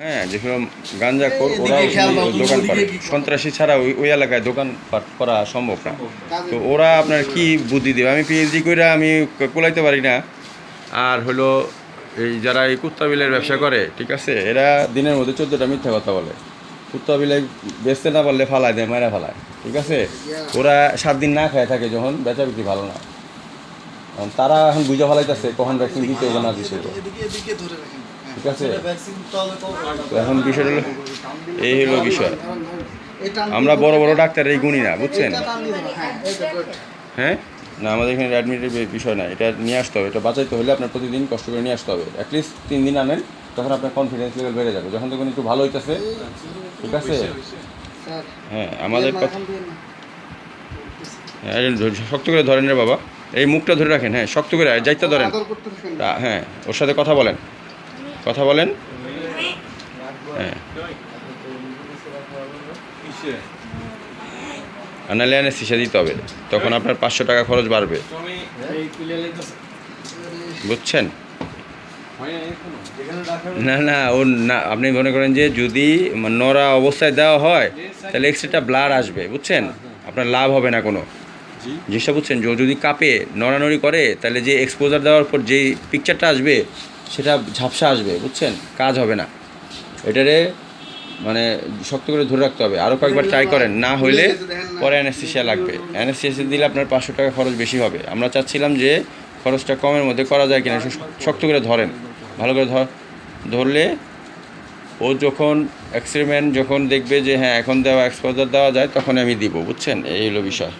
হ্যাঁ যেগুলো গাঞ্জা খোর ওরা দোকান করে? সন্ত্রাসী ছাড়া ওই ওই এলাকায় দোকান পাট করা সম্ভব না। তো ওরা আপনার কি বুদ্ধি দেবে? আমি পিএইচডি করে আমি কুলাইতে পারি না। আর হলো এই যারা এই কুত্তা বিলের ব্যবসা করে ঠিক আছে এরা দিনের মধ্যে চোদ্দোটা মিথ্যা কথা বলে। কুত্তা বিলে বেচতে না পারলে ফালায় দেয় মারা ফালায় ঠিক আছে? ওরা সাত দিন না খায় থাকে যখন বেচা বিক্রি ভালো না। তারা এখন বুঝে ফেলাইতেছে কখন ভ্যাকসিন দিতে হবে না দিতে হবে। ঠিক আছে? এখন বিষয়টা হলো এই হলো বিষয়। আমরা বড় বড় ডাক্তার এই গুণী না বুঝছেন? হ্যাঁ, না আমাদের এখানে অ্যাডমিটের বিষয় না এটা নিয়ে আসতে হবে এটা বাঁচাইতে হলে আপনার প্রতিদিন কষ্ট করে নিয়ে আসতে হবে। অ্যাটলিস্ট তিন দিন আনেন তখন আপনার কনফিডেন্স লেভেল বেড়ে যাবে। যখন তখন একটু ভালো হইতেছে ঠিক আছে? হ্যাঁ আমাদের কথা। হ্যাঁ, শক্ত করে ধরেন রে বাবা। এই মুখটা ধরে রাখেন হ্যাঁ শক্ত করে যাইতে ধরেন। হ্যাঁ ওর সাথে কথা বলেন। কথা বলেন। হ্যাঁ। আর নাহলে অ্যানেস্থেশিয়া দিতে হবে। তখন আপনার পাঁচশো টাকা খরচ বাড়বে। বুঝছেন? না না ও না আপনি মনে করেন যে যদি নড়া অবস্থায় দেওয়া হয় তাহলে এক্সট্রা ব্লার আসবে। বুঝছেন? আপনার লাভ হবে না কোনো। জিনিসটা বুঝছেন, যে যদি কাঁপে, নড়ানড়ি করে, তাহলে যে এক্সপোজার দেওয়ার পর যেই পিকচারটা আসবে, সেটা ঝাপসা আসবে, বুঝছেন? কাজ হবে না। এটারে মানে শক্ত করে ধরে রাখতে হবে। আরও কয়েকবার ট্রাই করেন। না হলে পরে অ্যানেস্থেসিয়া লাগবে। অ্যানেস্থেসিয়া দিলে আপনার পাঁচশো টাকা খরচ বেশি হবে। আমরা চাচ্ছিলাম যে খরচটা কমের মধ্যে করা যায় কিনা শক্ত করে ধরেন। ভালো করে ধর ধরলে ও যখন এক্সপেরিমেন্ট যখন দেখবে যে হ্যাঁ এখন দেওয়া এক্সপোজার দেওয়া যায় তখন আমি দিব, বুঝছেন? এই হলো বিষয়।